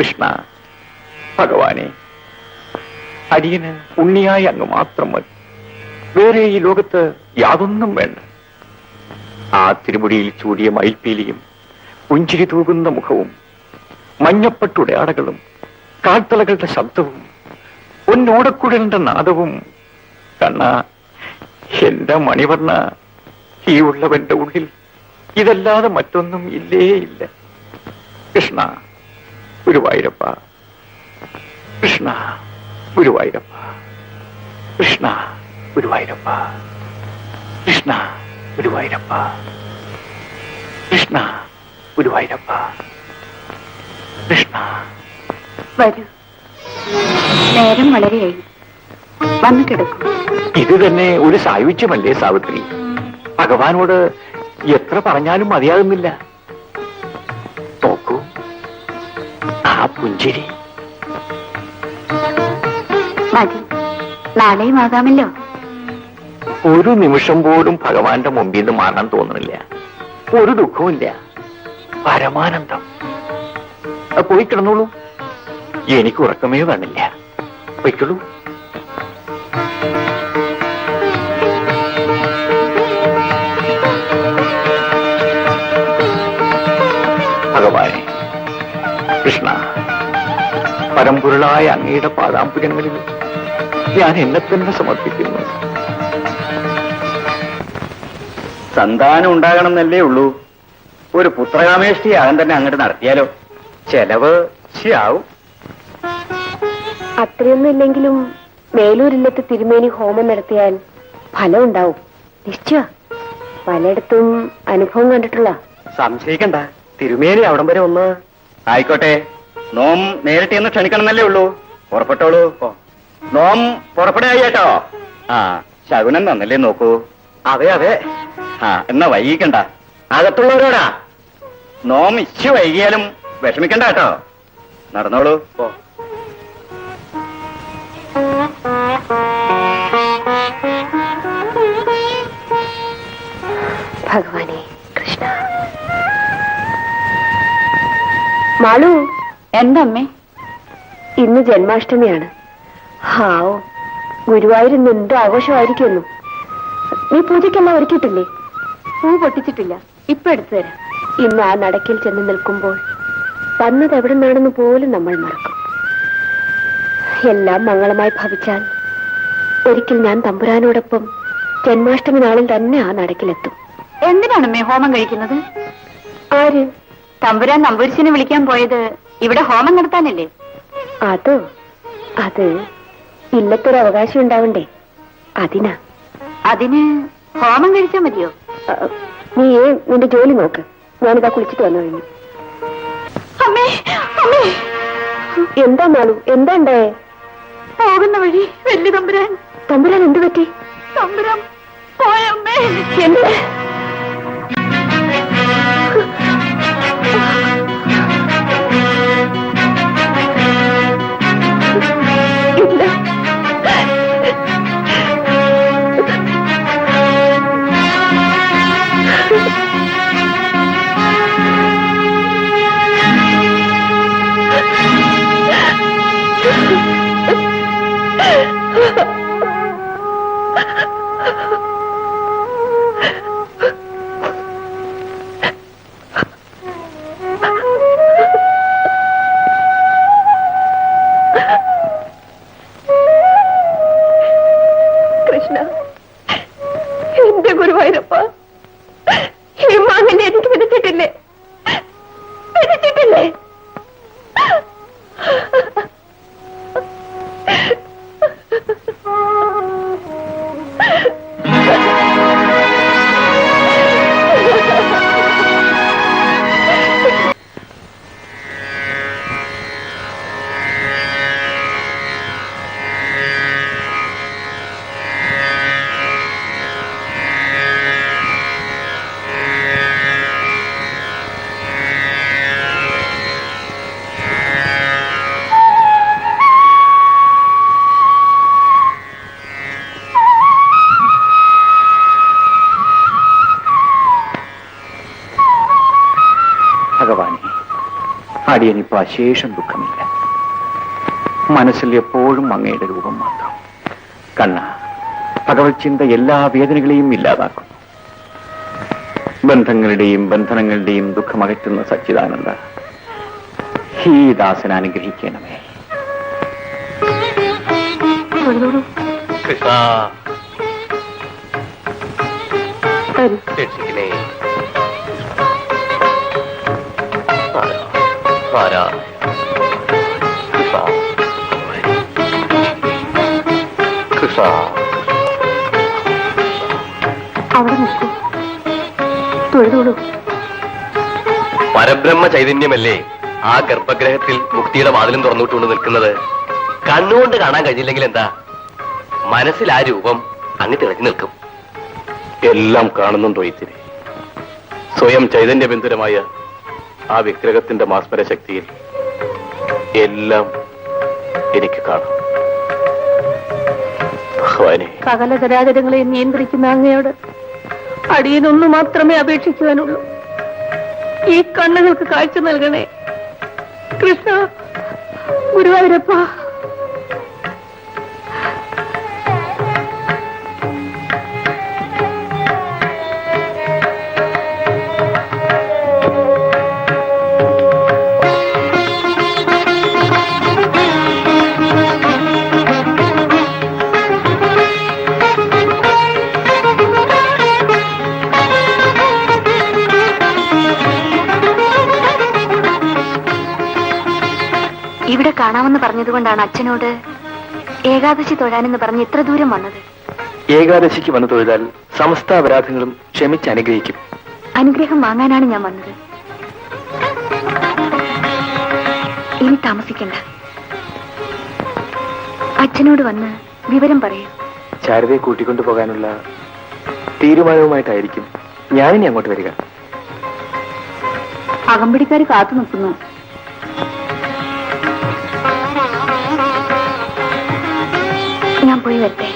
കൃഷ്ണ ഭഗവാനെ അടിയന് ഉണ്ണിയായി അങ്ങ് മാത്രം മതി. വേറെ ഈ ലോകത്ത് യാതൊന്നും വേണ്ട. ആ തിരുമുടിയിൽ ചൂടിയ മയിൽപ്പീലിയും പുഞ്ചിരി തൂകുന്ന മുഖവും മഞ്ഞപ്പട്ടുടെ ആടകളും കാൽത്തലകളുടെ ശബ്ദവും ഒന്നോടക്കുഴലിന്റെ നാദവും കണ്ണ എന്റെ മണിവർണ ഈ ഉള്ളവന്റെ ഉള്ളിൽ ഇതല്ലാതെ മറ്റൊന്നും ഇല്ലേ ഇല്ല. കൃഷ്ണ ഗുരുവായൂരപ്പ. കൃഷ്ണ ഗുരുവായൂരപ്പ. കൃഷ്ണ ഗുരുവായൂരപ്പ. കൃഷ്ണ ഗുരുവായൂരപ്പ. കൃഷ്ണ ഗുരുവായൂരപ്പ. കൃഷ്ണ. വരൂ. നേരം വളരെയായി വന്നു കിടക്കും ഇത് തന്നെ ഒരു സായുജ്യമല്ലേ സാവിത്രി? ഭഗവാനോട് എത്ര പറഞ്ഞാലും മതിയാകുന്നില്ല. ആ പുഞ്ചിരി മതി. നാളെയും ആകാമല്ലോ. ഒരു നിമിഷം പോലും ഭഗവാന്റെ മുമ്പിൽ നിന്ന് മാറാൻ തോന്നുന്നില്ല ഒരു ദുഃഖവുമില്ല. പരമാനന്ദം. പോയി കിടന്നോളൂ. എനിക്ക് ഉറക്കമേ വന്നില്ല. പൊയ്ക്കോളൂ. ഭഗവാനെ കൃഷ്ണ. പരമ്പൊരുളായ അങ്ങയുടെ പാദാംബുജങ്ങളിൽ ഞാൻ എന്നെ തന്നെ സമർപ്പിക്കുന്നു. സന്താനം ഉണ്ടാകണം എന്നല്ലേ ഉള്ളൂ. ഒരു പുത്രകാമേഷ്ടി ആകാൻ തന്നെ അങ്ങോട്ട് നടത്തിയാലോ? ചെലവ് ശരിയാവും. അത്രയൊന്നും ഇല്ലെങ്കിലും മേലൂരില്ലത്ത് തിരുമേനി ഹോമം നടത്തിയാൽ ഫലം ഉണ്ടാവും. നിശ്ചയ. പലയിടത്തും അനുഭവം കണ്ടിട്ടുള്ള. സംശയിക്കണ്ട. തിരുമേനി അവിടം വരെ ഒന്ന്. ആയിക്കോട്ടെ. നോം നേരിട്ട് എന്ന് ക്ഷണിക്കണം എന്നല്ലേ ഉള്ളൂ. പുറപ്പെട്ടോളൂ. നോം പുറപ്പെടുകയായി കേട്ടോ. ആ ശകുനം നന്നല്ലേ നോക്കൂ. അതെ അതെ. ആ എന്നാ വൈകിക്കണ്ട. അകത്തുള്ളവരോടാ? നോം ഇച്ചു വൈകിയാലും വിഷമിക്കണ്ട കേട്ടോ. നടന്നോളൂ. പോ ഭഗവാനെ കൃഷ്ണ. മാളു എന്തമ്മേ? ഇന്ന് ജന്മാഷ്ടമിയാണ്. ഹാവോ ഗുരുവായൂർ ഇന്ന് എന്ത് ആഘോഷമായിരിക്കുന്നു. നീ പൂജയ്ക്കെല്ലാം ഒരുക്കിയിട്ടില്ലേ? പൂ പൊട്ടിച്ചിട്ടില്ല. ഇപ്പൊ എടുത്തു തരാം. ഇന്ന് ആ നടക്കിൽ ചെന്ന് നിൽക്കുമ്പോൾ വന്നത് എവിടെ നിന്നാണെന്ന് പോലും നമ്മൾ മറക്കും. എല്ലാം മംഗളമായി ഭവിച്ചാൽ ഒരിക്കൽ ഞാൻ തമ്പുരാനോടൊപ്പം ജന്മാഷ്ടമി നാളിൽ തന്നെ ആ നടക്കിലെത്തും. എന്തിനാണമ്മേ ഹോമം കഴിക്കുന്നത്? ആര്? തമ്പുരാൻ നമ്പൂരിശിനെ വിളിക്കാൻ പോയത് ഇവിടെ ഹോമം നടത്താനല്ലേ? അതോ അത് ഇല്ലത്തൊരു അവകാശം ഉണ്ടാവണ്ടേ? അതിനാ. അതിന് ഹോമം കഴിച്ചാൽ മതിയോ? നീ നിന്റെ ജോലി നോക്ക്. ഞാനിതാ കുളിച്ചിട്ട് വന്നു കഴിഞ്ഞു. എന്താ മാളു എന്താ ഉണ്ടായേ പോകുന്ന വഴി വലിയ തമ്പുരാൻ തമ്പുരാൻ എന്ത് പറ്റി? തമ്പുരാൻ പോയമ്മേ എന്ത്? അശേഷം ദുഃഖമില്ല. മനസ്സിൽ എപ്പോഴും അങ്ങയുടെ രൂപം മാത്രം. കണ്ണ ഭഗവത് ചിന്ത എല്ലാ വേദനകളെയും ഇല്ലാതാക്കുന്നു ബന്ധങ്ങളുടെയും ബന്ധനങ്ങളുടെയും ദുഃഖമകറ്റുന്ന സച്ചിദാനന്ദ ഹീ ദാസൻ അനുഗ്രഹിക്കണമേ. കൃഷ്ണ. രക്ഷിക്കണേ. ആരാ kısa kısa അവിടെ നിൽക്കൂ. തൊഴുതോളൂ. പരബ്രഹ്മ ചൈതന്യമല്ലേ ആ ഗർഭഗ്രഹത്തിൽ മുക്തിയുടെ വാതിലും തുറന്നിട്ടുകൊണ്ട് നിൽക്കുന്നത്? കണ്ണുകൊണ്ട് കാണാൻ കഴിഞ്ഞില്ലെങ്കിൽ എന്താ? മനസ്സിൽ ആ രൂപം അങ്ങ് തിളച്ചു നിൽക്കും. എല്ലാം കാണുന്നുണ്ടോ ഇത്തിരി? സ്വയം ചൈതന്യബന്ധുരമായ ആ വിഗ്രഹത്തിന്റെ മാസ്മര ശക്തിയിൽ എല്ലാം എനിക്ക് കാണാം. ഭഗവാനെ. സകല ചരാചരങ്ങളെ നിയന്ത്രിക്കുന്ന അങ്ങയോട് അടിയനൊന്നു മാത്രമേ അപേക്ഷിക്കുവാനുള്ളൂ. ഈ കണ്ണുകൾക്ക് കാഴ്ച നൽകണേ. കൃഷ്ണ ഗുരുവായൂരപ്പ. കാണാമെന്ന് പറഞ്ഞതുകൊണ്ടാണ് അച്ഛനോട് ഏകാദശി തൊഴാനെന്ന് പറഞ്ഞ് ഇത്ര ദൂരം വന്നത്. ഏകാദശിക്ക് വന്നു തൊഴുതാൽ സമസ്ത അപരാധങ്ങളും ക്ഷമിച്ച് അനുഗ്രഹിക്കും. അനുഗ്രഹം വാങ്ങാനാണ് ഞാൻ വന്നത്. ഇനി താമസിക്കണ്ട. അച്ഛനോട് വന്ന് വിവരം പറയൂ. ശാരദയെ കൂട്ടിക്കൊണ്ടു പോകാനുള്ള തീരുമാനവുമായിട്ടായിരിക്കും ഞാനിനി അങ്ങോട്ട് വരിക. അകമ്പടിക്കാർ കാത്തു നിൽക്കുന്നു. ഞാൻ പോയി വരട്ടെ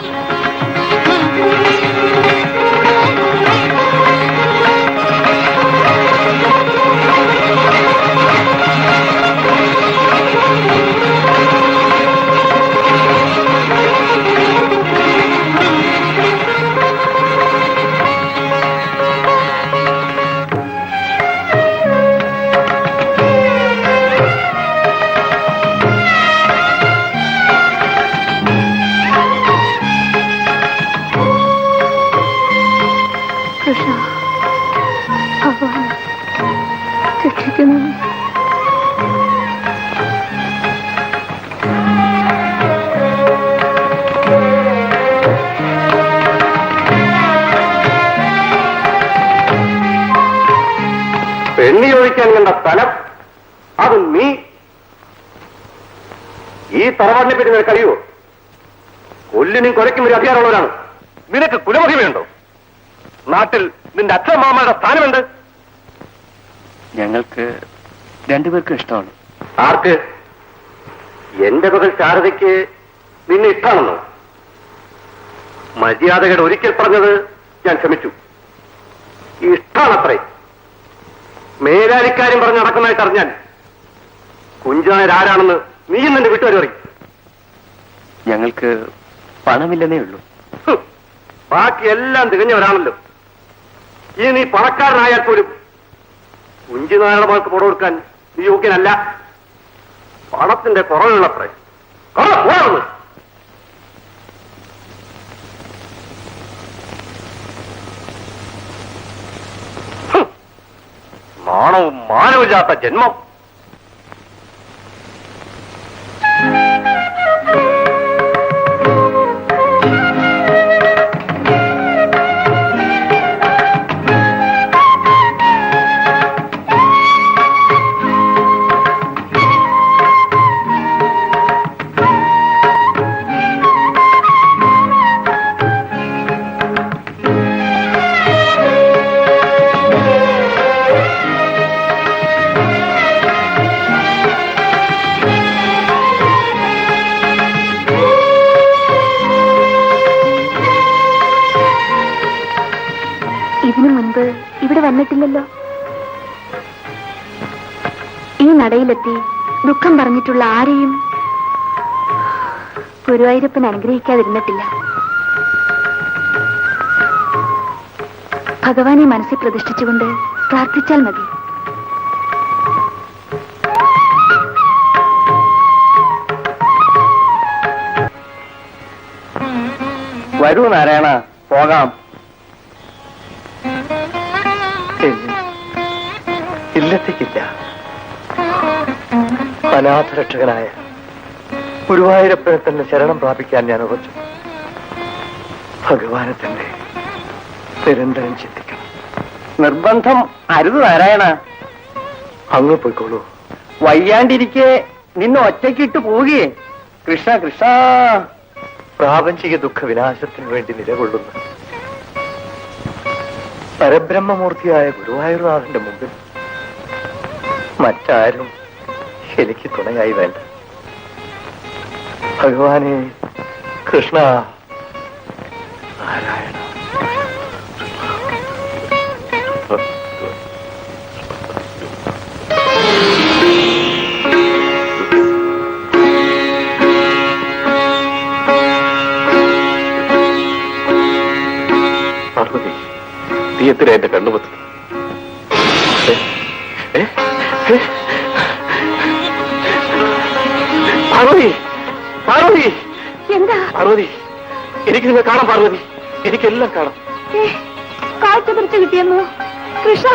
പെണ്ണി ചോദിക്കാൻ കണ്ട സ്ഥലം അത് നീ. ഈ തറവാടിനെ പറ്റി നിനക്ക് അറിയുമോ കൊല്ലിനും കൊലയ്ക്കും ഒരു അധികാരമുള്ളവരാണ്. നിനക്ക് കുലമഹിമയുണ്ടോ? നാട്ടിൽ നിന്റെ അച്ഛൻ മാമയുടെ സ്ഥാനമുണ്ട്. ഞങ്ങൾക്ക് രണ്ടുപേർക്കും ഇഷ്ടമാണ്. ആർക്ക്? എന്റെ മകൾ ശാരദയ്ക്ക് നിന്നെ ഇഷ്ടമാണെന്നോ? മര്യാദകയുടെ ഒരിക്കൽ പറഞ്ഞത് ഞാൻ ക്ഷമിച്ചു. ഇഷ്ടമാണത്രേ. മേലാലിക്കാര്യം പറഞ്ഞ് നടക്കുന്നതായിട്ട് അറിഞ്ഞാൽ കുഞ്ചായർ ആരാണെന്ന് നീയും നിന്റെ വീട്ടുകാർ പറയും ഞങ്ങൾക്ക് പണമില്ലെന്നേ ഉള്ളൂ. ബാക്കി എല്ലാം തികഞ്ഞവരാണല്ലോ ഇനി നീ പണക്കാരനായാൽ പോലും കുഞ്ചുനായരുടെ മകൾക്ക് പുറ കൊടുക്കാൻ നീ യോഗ്യനല്ല. പണത്തിന്റെ കുറവുള്ളത്രേ. കൊള്ള, മാണവും. മാനവില്ലാത്ത ജന്മം. ഈ നടയിലെത്തി ദുഃഖം പറഞ്ഞിട്ടുള്ള ആരെയും ഗുരുവായൂരപ്പൻ അനുഗ്രഹിക്കാതിരുന്നിട്ടില്ല. ഭഗവാനെ മനസ്സിൽ പ്രതിഷ്ഠിച്ചുകൊണ്ട് പ്രാർത്ഥിച്ചാൽ മതി. വരൂ നാരായണ പോകാം. ഇല്ലത്തേക്കില്ല. അനാഥരക്ഷകനായ ഗുരുവായൂരപ്പനെ തന്നെ ശരണം പ്രാപിക്കാൻ ഞാൻ ഉറച്ചു. ഭഗവാനെ തന്നെ നിരന്തരം ചിന്തിക്കണം. നിർബന്ധം അരുത് നാരായണ. അങ്ങ് പോയിക്കോളൂ. വയ്യാണ്ടിരിക്കെ നിന്നെ ഒറ്റയ്ക്കിട്ട് പോവുകയെ. കൃഷ്ണ കൃഷ്ണ. പ്രാപഞ്ചിക ദുഃഖ വിനാശത്തിന് വേണ്ടി നിലകൊള്ളുന്നു. പരബ്രഹ്മമൂർത്തിയായ ഗുരുവായൂർനാഥന്റെ മുമ്പിൽ മറ്റാരും എനിക്ക് തുണയായി വേണ്ട. ഭഗവാനെ കൃഷ്ണ. നാരായണ. പാർവതി നീ എന്തിനാ എന്റെ കണ്ണുമത്ത്? പാർവതി പാർവതി. എന്താ? പാർവതി എനിക്ക് നിങ്ങൾ കാണാം പാർവതി എനിക്കെല്ലാം കാണാം. കാഴ്ച പിടിച്ചു കിട്ടിയെന്നു? കൃഷ്ണ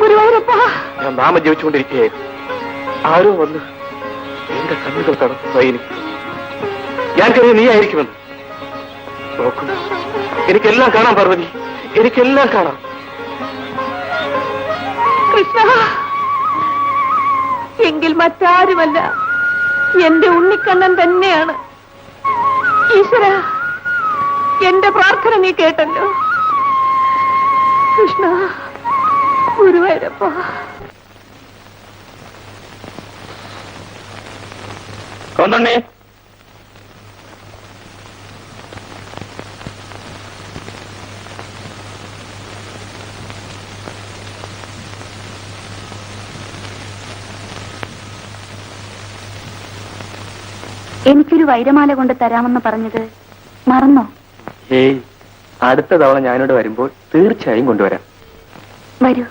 ഗുരുവായൂരപ്പ. ഞാൻ നാമം ജപിച്ചുകൊണ്ടിരിക്കുകയായിരുന്നു. ആരോ വന്ന് എന്റെ കണ്ണുകൾ തടസ്സമായി സൈനി. ഞാൻ കരുതി നീ ആയിരിക്കുമെന്ന്. നോക്കൂ എനിക്കെല്ലാം കാണാം പാർവതി എനിക്കെല്ലാം കാണാം. കൃഷ്ണ എങ്കിൽ മറ്റാരുമല്ല എന്റെ ഉണ്ണിക്കണ്ണൻ തന്നെയാണ്. ഈശ്വര എന്റെ പ്രാർത്ഥന നീ കേട്ടല്ലോ. കൃഷ്ണ ഗുരുവായൂരപ്പ. കൊന്നുണ്ണി എനിക്കൊരു വൈരമാല കൊണ്ട് തരാമെന്ന് പറഞ്ഞത് മറന്നോ? ഏയ് അടുത്ത തവണ ഞാനിവിടെ വരുമ്പോൾ തീർച്ചയായും കൊണ്ടുവരാം. വരൂ.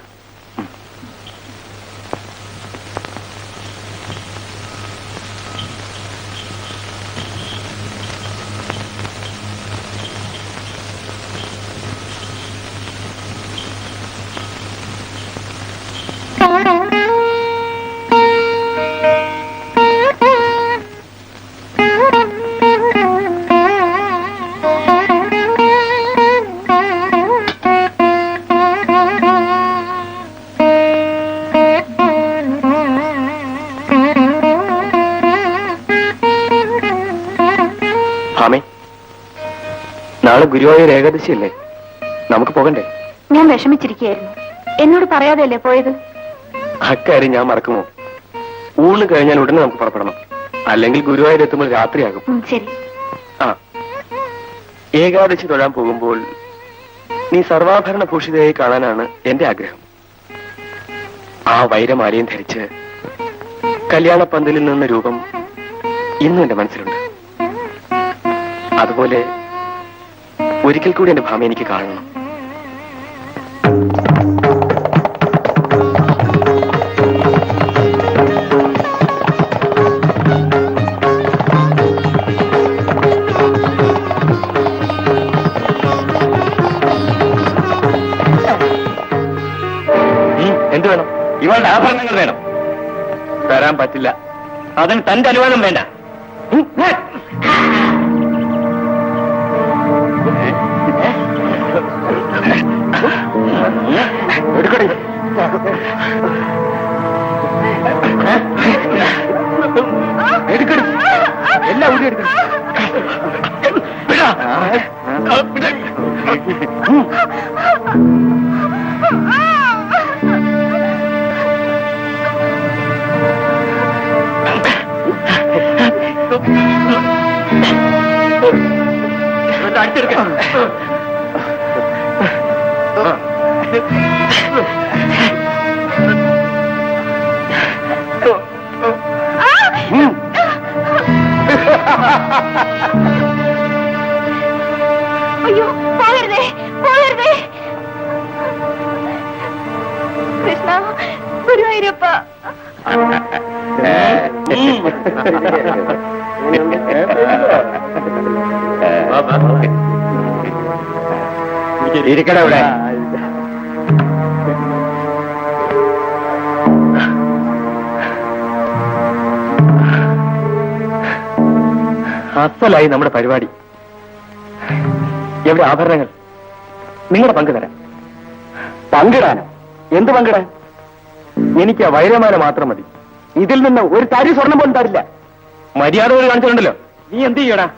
ഭാമേ നാളെ ഗുരുവായൂർ ഏകാദശിയല്ലേ? നമുക്ക് പോകണ്ടേ? ഞാൻ വിഷമിച്ചിരിക്കുകയായിരുന്നു. എന്നോട് പറയാതെയല്ലേ പോയത്? അക്കാര്യം ഞാൻ മറക്കുമോ? ഊണ് കഴിഞ്ഞാൽ ഉടനെ നമുക്ക് പുറപ്പെടണം. അല്ലെങ്കിൽ ഗുരുവായൂർ എത്തുമ്പോൾ രാത്രിയാകും. ഉം, ശരി. ആ. ഏകാദശി തൊഴാൻ പോകുമ്പോൾ നീ സർവാഭരണ ഭൂഷിതയായി കാണാനാണ് എന്റെ ആഗ്രഹം. ആ വൈരമാലയും ധരിച്ച് കല്യാണ പന്തലിൽ നിന്ന രൂപം ഇന്നും എന്റെ മനസ്സിലുണ്ട്. അതുപോലെ ഒരിക്കൽ കൂടി എന്റെ ഭാമ എനിക്ക് കാണണം. എന്ത് വേണം? ഇവളുടെ ആഭരണങ്ങൾ വേണം. തരാൻ പറ്റില്ല. അതിന് തന്റെ അനുവാദം വേണ്ട. എടുക്കടി. എല്ലാം ഊരി എടുക്കണം ஐயோ போயிருதே போயிருதே கிருஷ்ணா குருவாயிரப்பா. இருக்கடா விட അസലായി നമ്മുടെ പരിപാടി. എവിടെ ആഭരണങ്ങൾ? നിങ്ങളുടെ പങ്ക് തരാം. പങ്കിടാനോ? എന്ത് പങ്കിടാൻ? എനിക്ക് ആ വൈരമാല മാത്രം മതി. ഇതിൽ നിന്ന് ഒരു തരി സ്വർണം പോലും തരില്ല. മര്യാദ ഒരു കാണിച്ചിട്ടുണ്ടല്ലോ. നീ എന്ത് ചെയ്യടാ?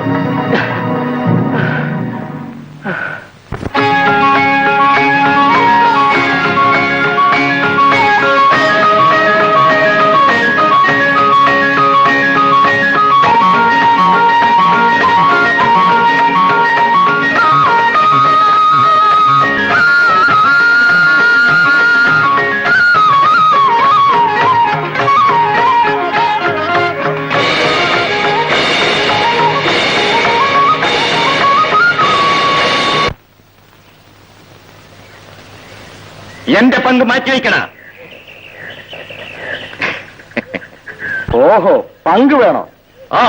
了。പങ്ക് മാറ്റി മാറ്റിവെക്കണ ഓഹോ പങ്ക് വേണോ? ആ.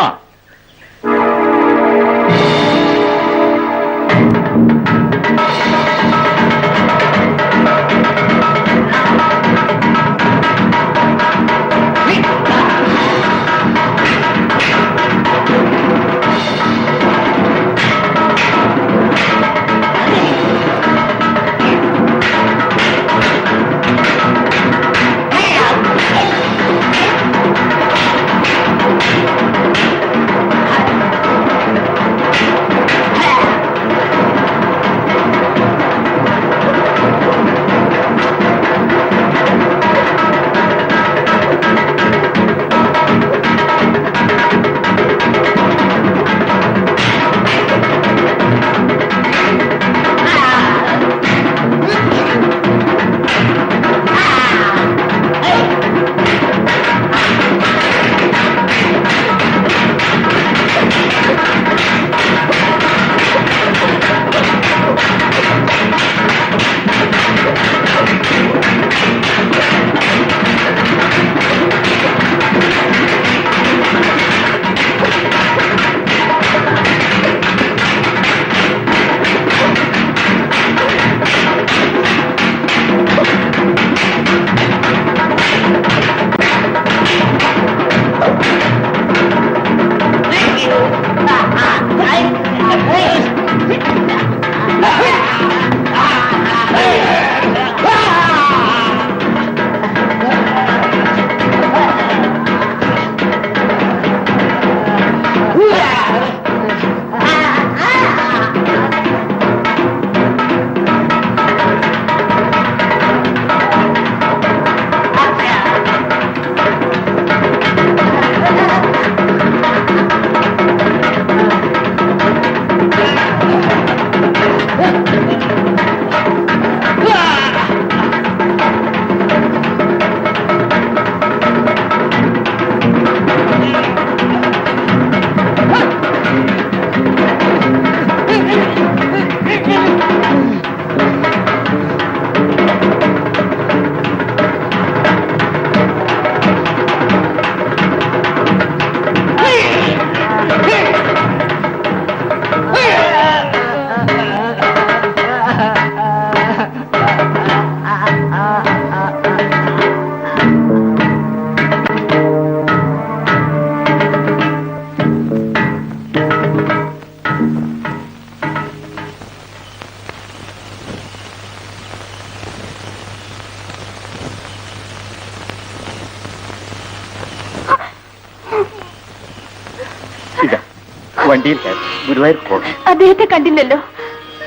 ഗുരുവായൂർ പോകണം അദ്ദേഹത്തെ കണ്ടില്ലല്ലോ.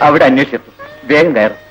അവിടെ അന്വേഷിച്ചു. വേഗം കയറും.